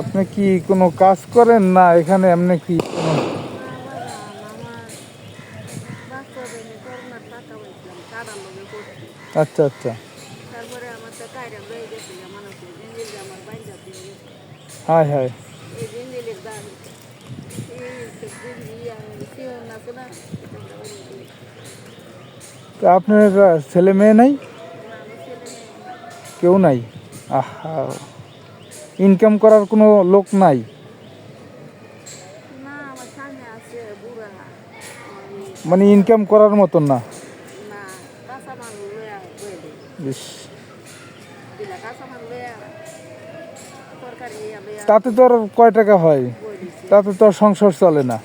আপনি কি কোনো কাজ করেন না এখানে? এমনি কি আচ্ছা আচ্ছা। না তা আপনার ছেলে মেয়ে নাই? কেউ নাই? আহা। ইনকাম করার কোনো লোক নাই। মানে ইনকাম করার মতন না। তাতে তো আর কয় টাকা হয়? তাতে তো আর সংসার চলে না।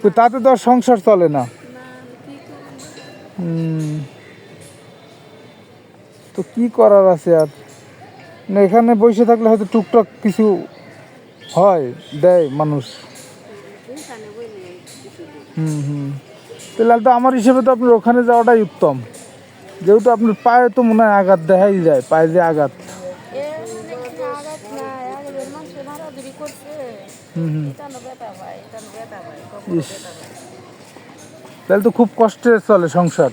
তো তাতে তো আর সংসার চলে না। তো কি করার আছে আর? না, এখানে বসে থাকলে হয়তো টুকটাক কিছু হয়, দেয় মানুষ। হুম হুম। তাহলে তো আমার হিসেবে তো আপনার ওখানে যাওয়াটাই উত্তম। যেহেতু আপনার পায়ে তো মনে হয় আঘাত দেখাই যায়, পায়ে যে আঘাত। তাহলে তো খুব কষ্টে চলে সংসার।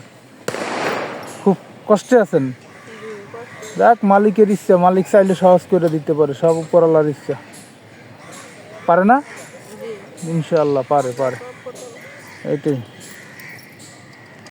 খুব কষ্টে আছেন। দেখ, মালিকের ইচ্ছা, মালিক চাইলে সহজ করে দিতে পারে, সব উপরালার ইচ্ছা। পারে না? ইনশাল্লাহ পারে পারে। এইটাই